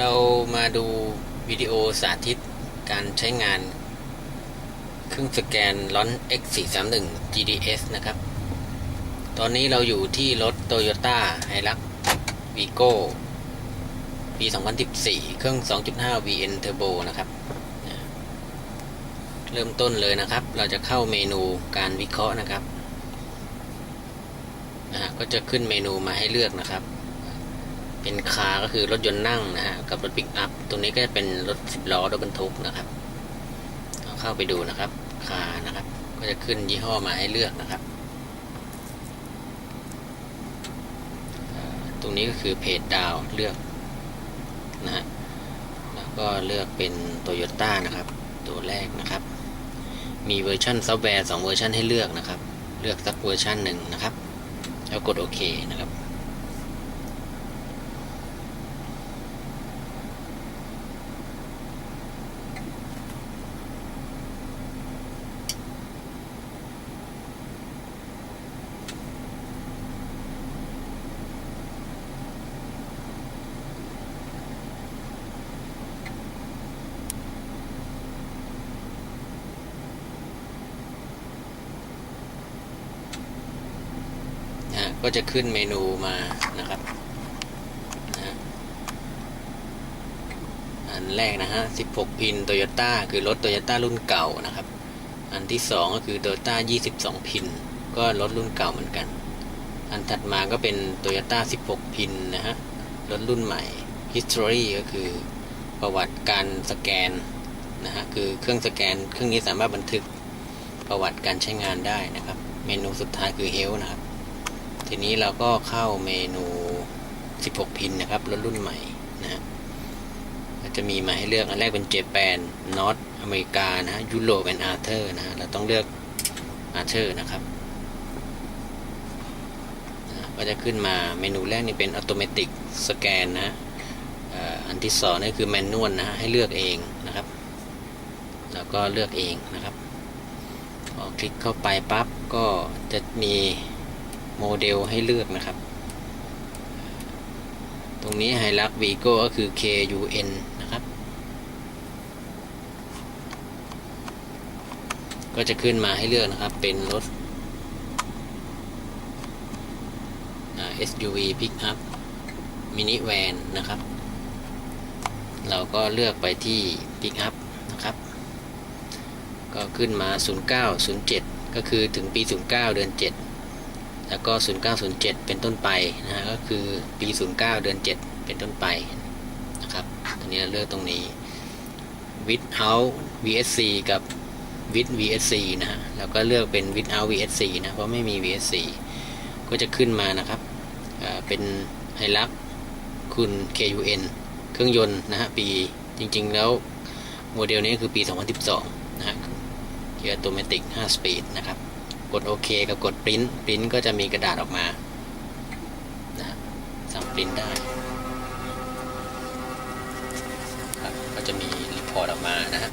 เรามาดูวิดีโอสาธิตการใช้งาน เครื่องสแกนล้อน X431 GDS นะครับ ตอนนี้เราอยู่ที่รถ Toyota Hilux Vigo ปี 2014 เครื่อง 2.5 VN Turbo นะครับ เริ่มต้นเลยนะครับ เราจะเข้าเมนูการวิเคราะห์นะครับนะฮะก็จะขึ้นเมนูมาให้เลือกนะครับ เป็นคาร์ก็คือรถยนต์นั่งนะฮะกับรถปิกอัพตรงนี้ก็จะเป็นรถสิบล้อรถบรรทุกนะครับเราเข้าไปดูนะครับคาร์นะครับ ก็จะขึ้นยี่ห้อมาให้เลือกนะครับ ตรงนี้ก็คือเพจดาวเลือกนะฮะแล้วก็เลือกเป็นโตโยต้านะครับ ตัวแรกนะครับ มีเวอร์ชันซอฟต์แวร์2เวอร์ชันให้เลือกนะครับ เลือกสักเวอร์ชันหนึ่งนะครับ แล้วกดโอเคนะครับ ก็จะขึ้นเมนูมานะครับนะอันแรกนะฮะ 16 พินโตโยต้าคือรถโตโยต้ารุ่นเก่านะครับ อันที่ 2 ก็คือโตโยต้า22 พิน ก็รถรุ่นเก่าเหมือนกัน อันถัดมาก็เป็นโตโยต้า16 พินนะฮะ รถรุ่นใหม่ history ก็คือประวัติการสแกนนะฮะ คือเครื่องสแกน เครื่องนี้สามารถบันทึกประวัติการใช้งานได้นะครับ เมนูสุดท้ายคือ health นะครับ ทีนี้เราก็เข้าเมนู 16 พินนะครับรถรุ่นใหม่นะจะมีมาให้เลือกอันแรกเป็นเจแปนนอตอเมริกานะฮะยุโรปเป็นอาร์เธอร์นะฮะเราต้องเลือกอาร์เธอร์นะครับก็จะขึ้นมาเมนูแรกนี่เป็นอัตโนมัติสแกนนะอันที่สองนี่คือแมนนวลนะฮะให้เลือกเองนะครับ แล้วก็เลือกเองนะครับพอคลิกเข้าไปปั๊บก็จะมี โมเดลให้เลือกนะครับ ตรงนี้ไฮลักวีโก้ก็คือ KUN นะครับ ก็จะขึ้นมาให้เลือกนะครับ เป็นรถ SUV Pickup Mini Van นะครับ เราก็เลือกไปที่ Pickup นะครับ ก็ขึ้นมา 0907 ก็คือถึงปี 09 เดือน 7 แล้วก็ 0907 เป็นต้นไปนะฮะก็คือปี 09 เดือน 7 เป็นต้นไปนะครับตรงนี้เราเลือกตรงนี้ without VSC กับ with VSC นะฮะแล้วก็เลือกเป็น without VSC นะเพราะไม่มี VSC ก็จะขึ้นมานะครับอ่าเป็นไฮลักคุณ KUN เครื่องยนต์นะฮะปีจริงๆแล้วโมเดลนี้คือปี 2012 นะฮะเกียร์ตัวเมติก 5 สปีดนะครับ กดโอเคกับกดปริ้นปริ้นก็จะมีกระดาษออกมานะสั่งปริ้นได้ครับก็จะมีรีพอร์ตออกมานะฮะ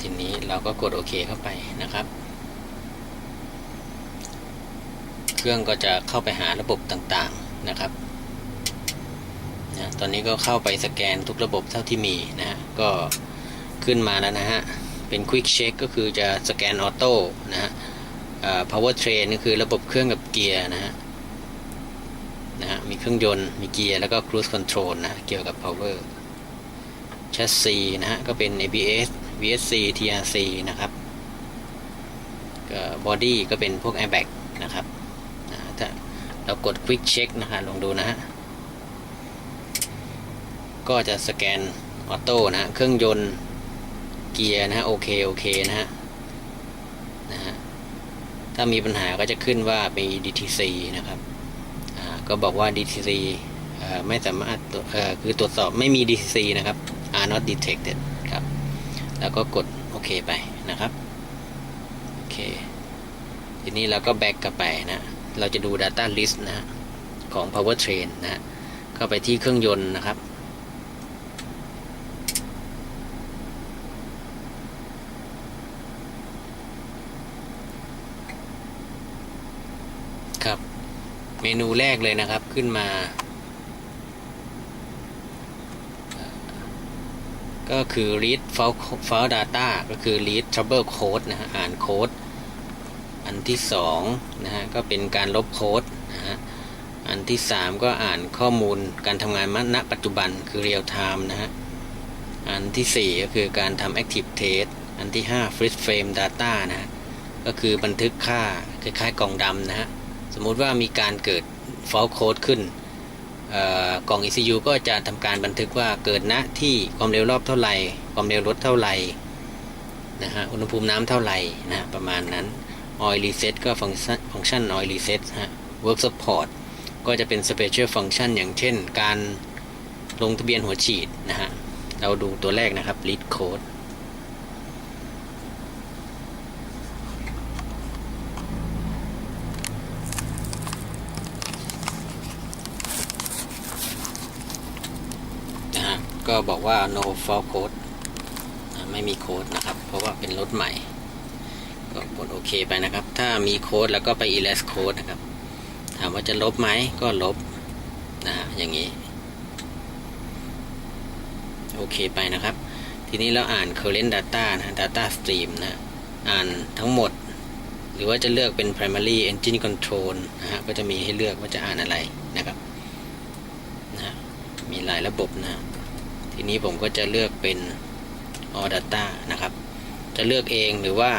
ทีนี้เราก็กดโอเคเข้าไปนะครับ เครื่องก็จะเข้าไปหาระบบต่างๆนะครับนะตอนนี้ก็เข้าไปสแกนทุกระบบเท่าที่มีนะฮะก็ขึ้นมาแล้วนะฮะ เป็น Quick Check ก็คือจะสแกนออโต้นะฮะอ่า Power Train ก็คือระบบเครื่องกับเกียร์นะฮะนะฮะมีเครื่องยนต์มีเกียร์แล้วก็ Cruise Control นะเกี่ยวกับ Power c h a s s i นะฮะก็เป็น ABS VSC TRC นะครับก็ Body ก็เป็นพวก Airbag นะครับนะถ้าเรากด Quick Check นะฮะลองดูนะฮะ ก็จะสแกนออโต้นะฮะเครื่องยนต์ เกียร์นะฮะโอเคโอเคนะฮะนะฮะถ้ามีปัญหาก็จะขึ้นว่ามี DTC นะครับอ่าก็บอกว่า DTC อ่าไม่สามารถตรวจเอ่อคือตรวจสอบไม่มี DTC นะครับ are not detected ครับ แล้วก็กดโอเคไปนะครับโอเคทีนี้เราก็แบ็กกลับไปนะ เราจะดู Data List นะฮะของ Powertrain นะฮะเข้าไปที่เครื่องยนต์นะครับ ครับ เม นูแรกเลยนะครับขึ้นมา ก็คือ read file data ก็คือ read trouble code นะฮะอ่านโค้ด อันที่สองนะฮะก็เป็นการลบโค้ดนะฮะอันที่สามก็อ่านข้อมูลการทำงานณปัจจุบันคือ real time นะฮะอันที่สี่ก็คือการทำ active test อันที่ห้า freeze frame data นะฮะก็คือบันทึกค่าคล้ายๆกล่องดำนะฮะ สมมุติว่ามีการเกิด fault code ขึ้นออกล่อง ECU ก็จะทำการบันทึกว่าเกิดณที่ความเร็วรอบเท่าไหร่ ความเร็วรถเท่าไหร่นะฮะอุณหภูมิน้ำเท่าไหร่นะฮะประมาณนั้น oil reset ก็ฟังก์ชันฟังก์ชัน oil reset ฮะ work support ก็จะเป็น special function อย่างเช่น การลงทะเบียนหัวฉีดนะฮะ เราดูตัวแรกนะครับ read code นะฮะ ก็บอกว่า no fault code ไม่มีโค้ดนะครับ เพราะว่าเป็นรถใหม่ ก็กดโอเคไปนะครับ ถ้ามีโค้ดแล้วก็ไป erase code นะครับ ถามว่าจะลบไหมก็ลบนะฮะอย่างนี้ โอเคไปนะครับ ทีนี้เราอ่าน current data นะ data stream นะอ่านทั้งหมด หรือว่าจะเลือกเป็น primary engine control นะฮะก็จะมีให้เลือกว่าจะอ่านอะไรนะครับนะฮะมีหลายระบบนะ ทีนี้ผมก็จะเลือกเป็น all data นะครับ จะเลือกเองหรือว่า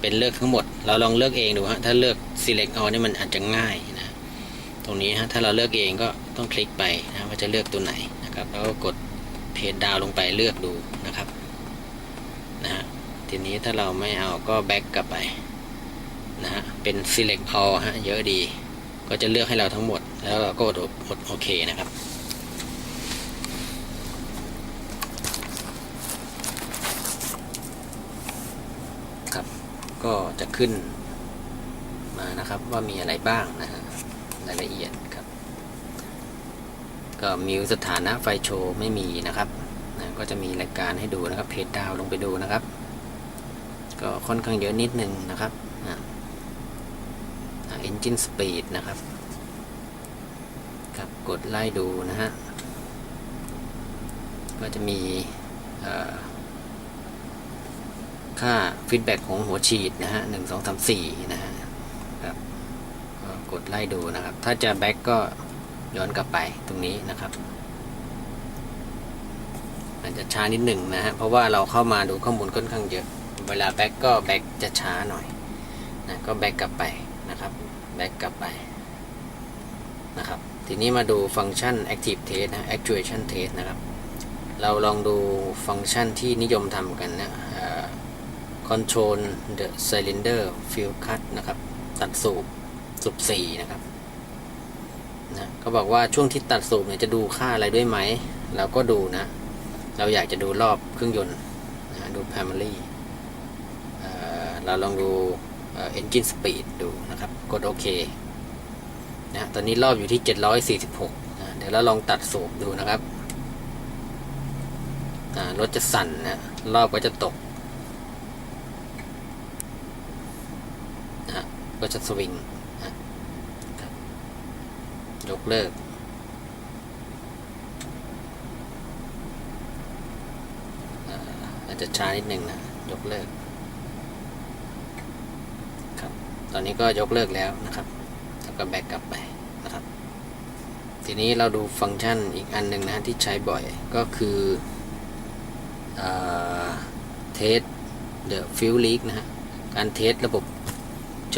เป็นเลือกทั้งหมด เราลองเลือกเองดูฮะถ้าเลือก select all นี่มันอาจจะง่ายนะตรงนี้ฮะถ้าเราเลือกเองก็ต้องคลิกไปนะว่าจะเลือกตัวไหนนะครับ แล้วก็กดเพจดาวลงไปเลือกดูนะครับนะฮะทีนี้ถ้าเราไม่เอาก็แบ็กกลับไปนะฮะเป็น select all ฮะเยอะดี ก็จะเลือกให้เราทั้งหมด แล้วเราก็กดโอเคนะครับ ก็จะขึ้นมานะครับว่ามีอะไรบ้างนะฮะรายละเอียดครับ ก็มิวสถานะไฟโชว์ไม่มีนะครับนะก็จะมีรายการให้ดูนะครับเพจดาวลงไปดูนะครับ ก็ค่อนข้างเยอะนิดนึงนะครับอ่า engine speed นะครับครับกดไล่ดูนะฮะก็จะมีอ่อ ค่าฟีดแบ็กของหัวฉีดนะฮะหนึ่งสองสามสี่นะฮะครับกดไล่ดูนะครับ ถ้าจะแบ็กก็ย้อนกลับไปตรงนี้นะครับอาจจะช้านิดหนึ่งนะฮะเพราะว่าเราเข้ามาดูข้อมูลค่อนข้างเยอะ เวลาแบ็กก็แบ็กจะช้าหน่อยนะก็แบ็กกลับไปนะครับแบ็กกลับไปนะครับทีนี้มาดูฟังก์ชัน active test นะ actuation test นะครับ เราลองดูฟังก์ชันที่นิยมทำกันนะ control the cylinder fill cut นะครับ ตัดสูบสูบสี่นะครับนะเขาบอกว่าช่วงที่ตัดสูบเนี่ยจะดูค่าอะไรด้วยไหม เราก็ดูนะ เราอยากจะดูรอบเครื่องยนต์นะดู primary เอ่เราลองดูเอ่อ engine speed ดูนะครับ กดโอเคนะตอนนี้รอบอยู่ที่ 746นะเดี๋ยวเราลองตัดสูบดูนะครับรถจะสั่นนะ รอบก็จะตก นะฮะ ก็จะสวิงยกเลิก อาจจะช้านิดนึงนะ ยกเลิก ครับ ตอนนี้ก็ยกเลิกแล้วนะครับ แล้วก็แบกกลับไปนะครับ ทีนี้เราดูฟังก์ชันอีกอันหนึ่งนะที่ใช้บ่อยก็คือเทส the fuel leak นะฮะ การเทสระบบ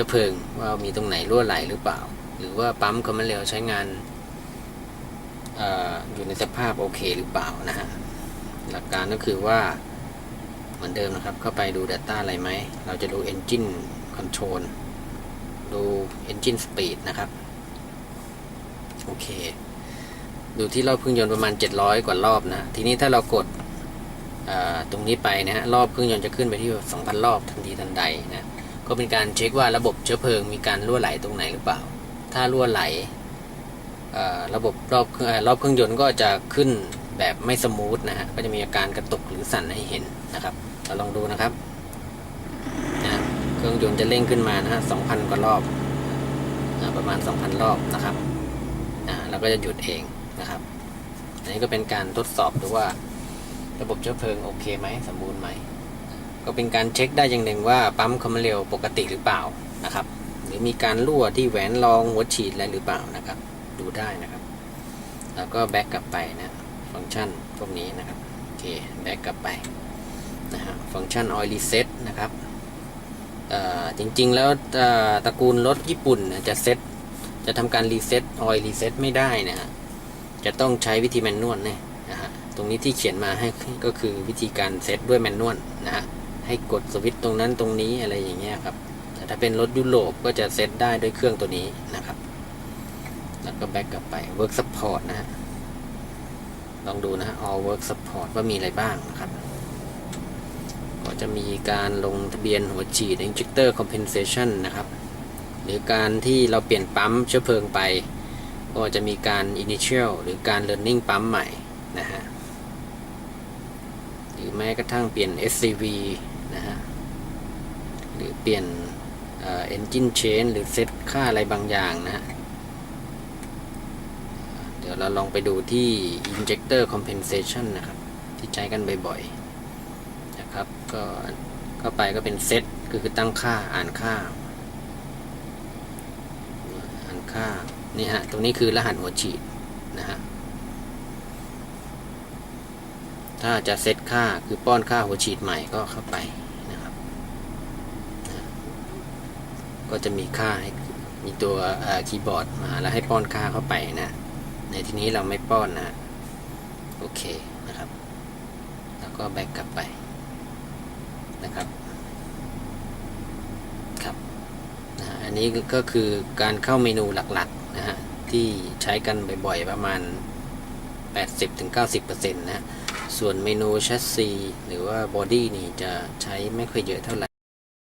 ชื้อเพลิง ว่ามีตรงไหนรั่วไหลหรือเปล่า หรือว่าปั๊มความเร็วใช้งานออยู่ในสภาพโอเคหรือเปล่านะฮะหลักการก็คือว่าเหมือนเดิมนะครับ เข้าไปดู Data อะไรไหม เราจะดู Engine Control ดู Engine Speed นะครับ โอเค ดูที่รอบเครื่องยนต์ประมาณ 700 กว่ารอบนะ ทีนี้ถ้าเรากดตรงนี้ไปนะฮะ รอบเครื่องยนต์จะขึ้นไปที่ 2,000 รอบทันทีทันใดนะ ก็เป็นการเช็คว่าระบบเชื้อเพลิงมีการรั่วไหลตรงไหนหรือเปล่า ถ้ารั่วไหลระบบรอบรอบเครื่องยนต์ก็จะขึ้นแบบไม่สมูทนะฮะก็จะมีอาการกระตุกหรือสั่นให้เห็นนะครับเราลองดูนะครับนะเครื่องยนต์จะเร่งขึ้นมานะฮะ2,000กว่ารอบนะประมาณ 2,000 รอบนะครับอ่าแล้วก็จะหยุดเองนะครับอันนี้ก็เป็นการทดสอบดูว่าระบบเชื้อเพลิงโอเคไหมสมบูรณ์ไหม ก็เป็นการเช็คได้อย่างหนึ่งว่าปั๊มความเร็วปกติหรือเปล่านะครับ หรือมีการรั่วที่แหวนรองหัวฉีดอะไรหรือเปล่านะครับ ดูได้นะครับ แล้วก็แบ็กกลับไปนะฟังก์ชันพวกนี้นะครับโอเคแบ็กกลับไปนะฮะฟังก์ชัน oil reset นะครับจริงๆแล้วตระกูลรถญี่ปุ่นจะเซ็ตจะทำการรีเซ็ตออยล์รีเซ็ตไม่ได้นะฮะจะต้องใช้วิธีแมนนวลเนี่ยนะฮะตรงนี้ที่เขียนมาให้ก็คือวิธีการเซ็ตด้วยแมนนวลนะฮะ ให้กดสวิตช์ตรงนั้นตรงนี้อะไรอย่างเงี้ยครับ แต่ถ้าเป็นรถยุโรปก็จะเซตได้ด้วยเครื่องตัวนี้นะครับ แล้วก็แบ็กกลับไป work support นะฮะ ลองดูนะฮะ all work support ว่ามีอะไรบ้างนะครับ ก็จะมีการลงทะเบียนหัวฉีด injector compensation นะครับ หรือการที่เราเปลี่ยนปั๊มเชื้อเพลิงไป ก็จะมีการ initial หรือการ learning ปั๊มใหม่นะฮะหรือแม้กระทั่งเปลี่ยน SCV นะฮะหรือเปลี่ยนเอ่อ engine chain หรือเซตค่าอะไรบางอย่างนะฮะเดี๋ยวเราลองไปดูที่ injector compensation นะครับ ที่ใช้กันบ่อยๆนะครับ ก็เข้าไปก็เป็นเซตคือตั้งค่าอ่านค่า อ่านค่า นี่ฮะ ตรงนี้คือรหัสหัวฉีดนะฮะ ถ้าจะเซตค่าคือป้อนค่าหัวฉีดใหม่ก็เข้าไปนะครับ ก็จะมีค่าให้มีตัวคีย์บอร์ดมาแล้วให้ป้อนค่าเข้าไปนะ ในที่นี้เราไม่ป้อนนะ โอเคนะครับ แล้วก็แบ็กกลับไปนะครับครับนะฮะอันนี้ก็คือการเข้าเมนูหลักๆนะฮะที่ใช้กันบ่อยๆประมาณ 80-90%นะฮะ ส่วนเมนูแชสซีหรือว่าบอดี้นี่จะใช้ไม่ค่อยเยอะเท่าไหร่